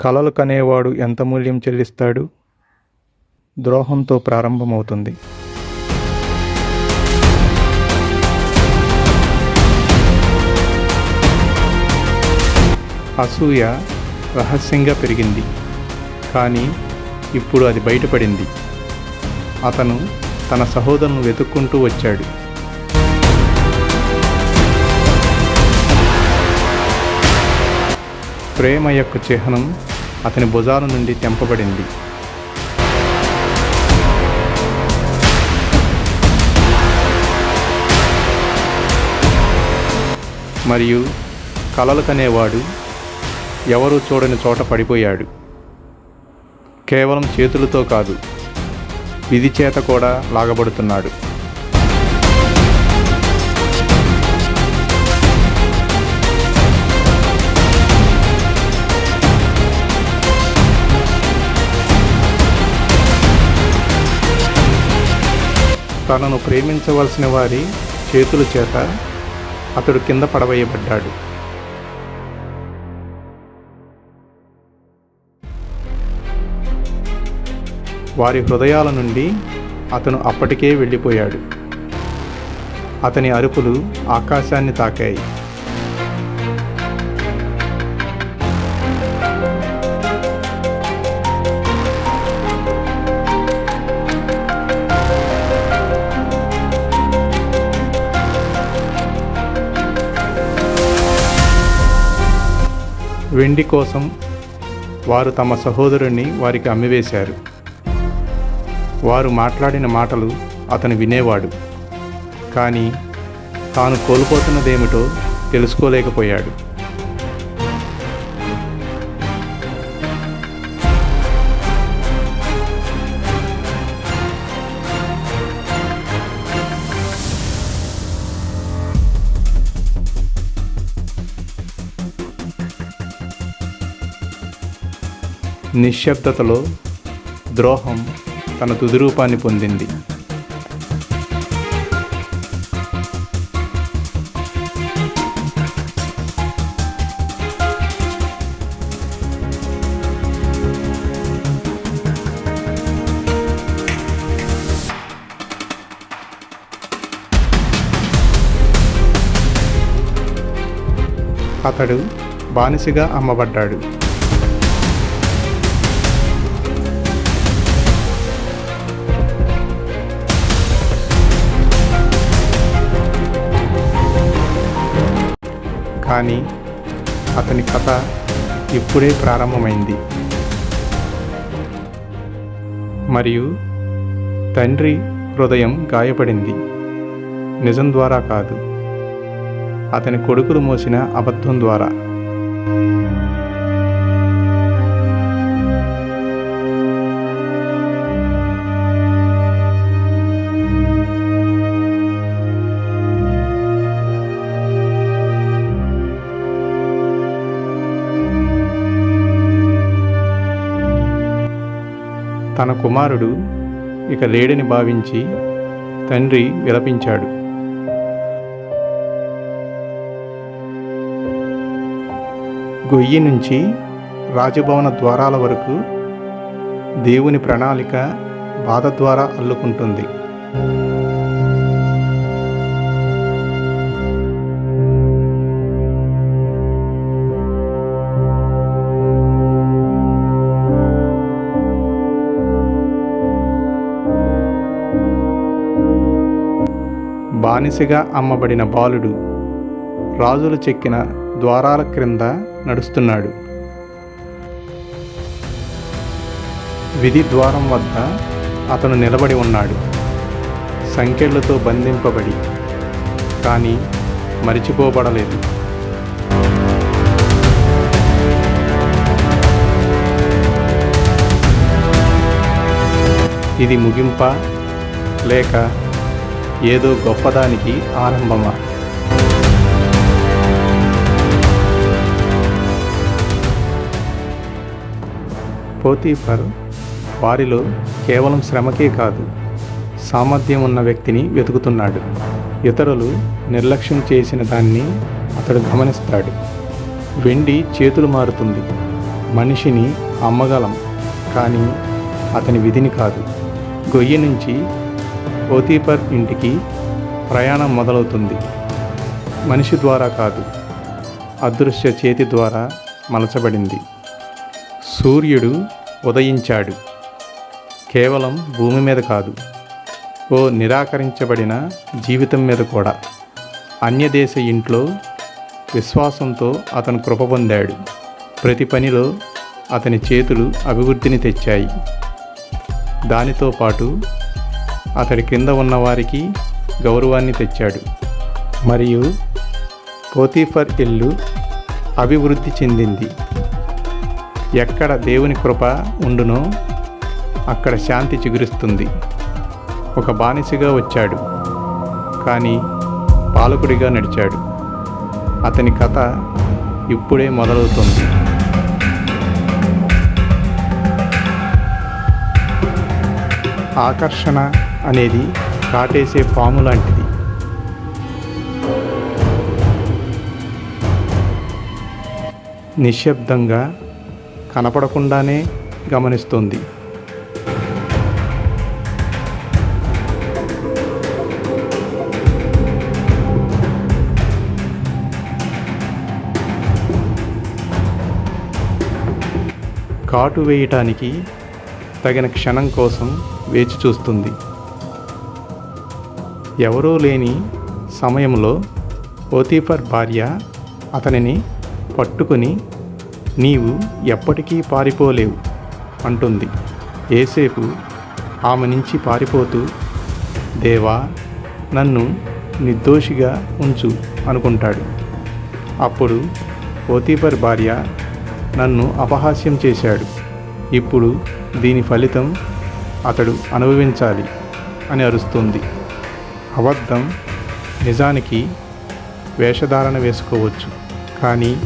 కలలు కనేవాడు ఎంత మూల్యం చెల్లిస్తాడు? ద్రోహంతో ప్రారంభమవుతుంది. అసూయ రహస్యంగా పెరిగింది. కానీ ఇప్పుడు అది బయటపడింది. అతను తన సహోదరును వెతుక్కుంటూ వచ్చాడు. ప్రేమ యొక్క చిహ్నం అతని భుజాల నుండి తెంపబడింది. మరియు కలలు కనేవాడు ఎవరూ చూడని చోట పడిపోయాడు. కేవలం చేతులతో కాదు విధి చేత కూడా లాగబడుతున్నాడు. తనను ప్రేమించవలసిన వారి చేతుల చేత అతడు కింద పడవేయబడ్డాడు. వారి హృదయాల నుండి అతను అప్పటికే వెళ్ళిపోయాడు. అతని అరుపులు ఆకాశాన్ని తాకాయి. వెండి కోసం వారు తమ సహోదరుణ్ణి వారికి అమ్మివేశారు. వారు మాట్లాడిన మాటలు అతను వినేవాడు. కానీ తాను కోల్పోతున్నదేమిటో తెలుసుకోలేకపోయాడు. నిశ్శబ్దతలో ద్రోహం తన తుది రూపాన్ని పొందింది. అతడు బానిసగా అమ్మబడ్డాడు. కానీ అతని కథ ఇప్పుడే ప్రారంభమైంది. మరియు తండ్రి హృదయం గాయపడింది. నిజం ద్వారా కాదు అతని కొడుకులు మోసిన అబద్ధం ద్వారా. తన కుమారుడు ఇక లేడని భావించి తండ్రి విలపించాడు. గొయ్యి నుంచి రాజభవన ద్వారాల వరకు దేవుని ప్రణాళిక బాధ ద్వారా అల్లుకుంటుంది. బానిసగా అమ్మబడిన బాలుడు రాజులు చెక్కిన ద్వారాల క్రింద నడుస్తున్నాడు. విధి ద్వారం వద్ద అతను నిలబడి ఉన్నాడు. సంఖ్యలతో బంధింపబడి కానీ మరిచిపోబడలేదు. ఇది ముగింప లేక ఏదో గొప్పదానికి ఆరంభమా? పోతీఫర్ వారిలో కేవలం శ్రమకే కాదు సామర్థ్యం ఉన్న వ్యక్తిని వెతుకుతున్నాడు. ఇతరులు నిర్లక్ష్యం చేసిన దాన్ని అతడు గమనిస్తాడు. వెండి చేతులు మారుతుంది. మనిషిని అమ్మగలం కానీ అతని విధిని కాదు. గొయ్యి నుంచి ఓతీపర్ ఇంటికి ప్రయాణం మొదలవుతుంది. మనిషి ద్వారా కాదు అదృశ్య చేతి ద్వారా మలచబడింది. సూర్యుడు ఉదయించాడు. కేవలం భూమి మీద కాదు ఓ నిరాకరించబడిన జీవితం మీద కూడా. అన్యదేశ ఇంట్లో విశ్వాసంతో అతను కృప పొందాడు. ప్రతి పనిలో అతని చేతులు అభివృద్ధిని తెచ్చాయి. దానితో పాటు అతడి క్రింద ఉన్నవారికి గౌరవాన్ని తెచ్చాడు. మరియు పోతీఫర్ ఇల్లు అభివృద్ధి చెందింది. ఎక్కడ దేవుని కృప ఉండునో అక్కడ శాంతి చిగురిస్తుంది. ఒక బానిసగా వచ్చాడు. కానీ పాలకుడిగా నడిచాడు. అతని కథ ఇప్పుడే మొదలవుతుంది. ఆకర్షణ అనేది కాటేసే పాము లాంటిది. నిశ్శబ్దంగా కనపడకుండానే గమనిస్తుంది. కాటు వేయటానికి తగిన క్షణం కోసం వేచి చూస్తుంది. ఎవరూ లేని సమయంలో ఓతీఫర్ భార్య అతనిని పట్టుకొని నీవు ఎప్పటికీ పారిపోలేవు అంటుంది. ఏసేపు ఆమె నుంచి పారిపోతూ దేవా నన్ను నిర్దోషిగా ఉంచు అనుకుంటాడు. అప్పుడు ఓతీపర్ భార్య నన్ను అపహాస్యం చేశాడు. ఇప్పుడు దీని ఫలితం అతడు అనుభవించాలి అని అరుస్తుంది. అబద్ధం నిజానికి వేషధారణ వేసుకోవచ్చు కానీ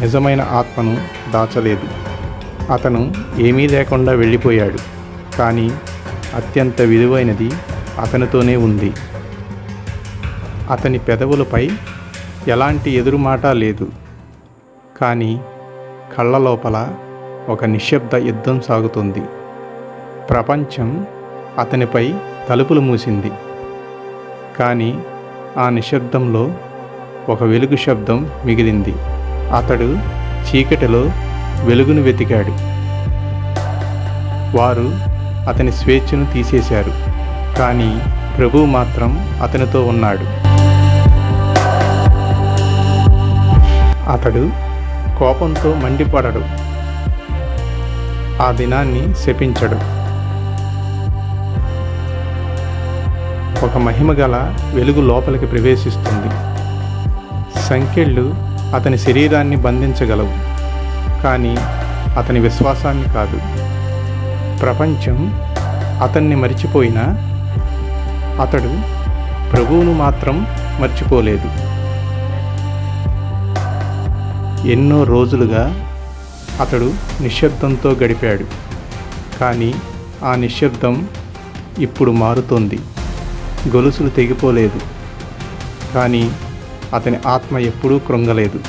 నిజమైన ఆత్మను దాచలేదు. అతను ఏమీ లేకుండా వెళ్ళిపోయాడు కానీ అత్యంత విలువైనది అతనితోనే ఉంది. అతని పెదవులపై ఎలాంటి ఎదురుమాట లేదు కానీ కళ్ళ లోపల ఒక నిశ్శబ్ద యుద్ధం సాగుతుంది. ప్రపంచం అతనిపై తలుపులు మూసింది. కానీ ఆ నిశ్శబ్దంలో ఒక వెలుగు శబ్దం మిగిలింది. అతడు చీకటిలో వెలుగును వెతికాడు. వారు అతని స్వేచ్ఛను తీసేశారు కానీ ప్రభువు మాత్రం అతనితో ఉన్నాడు. అతడు కోపంతో మండిపడడు. ఆ దినాన్ని శపించడు. ఒక మహిమగల వెలుగు లోపలికి ప్రవేశిస్తుంది. సంఖ్యళ్ళు అతని శరీరాన్ని బంధించగలవు కానీ అతని విశ్వాసాన్ని కాదు. ప్రపంచం అతన్ని మరిచిపోయినా అతడు ప్రభువును మాత్రం మర్చిపోలేదు. ఎన్నో రోజులుగా అతడు నిశ్శబ్దంతో గడిపాడు కానీ ఆ నిశ్శబ్దం ఇప్పుడు మారుతోంది. గొలుసులు తెగిపోలేదు. కానీ అతని ఆత్మ ఎప్పుడూ కృంగలేదు.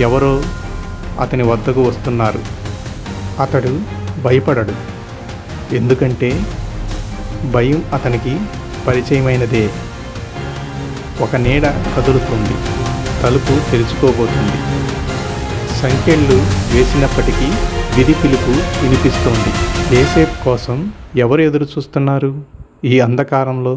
ఎవరో అతని వద్దకు వస్తున్నారు. అతడు భయపడడు. ఎందుకంటే భయం అతనికి పరిచయమైనదే. ఒక నీడ కదులుతుంది. తలుపు తెరుచుకోబోతుంది. సంఖ్యలు వేసినప్పటికీ విధి పిలుపు వినిపిస్తోంది. ఏసేపు కోసం ఎవరు ఎదురు చూస్తున్నారు? ఈ అంధకారంలో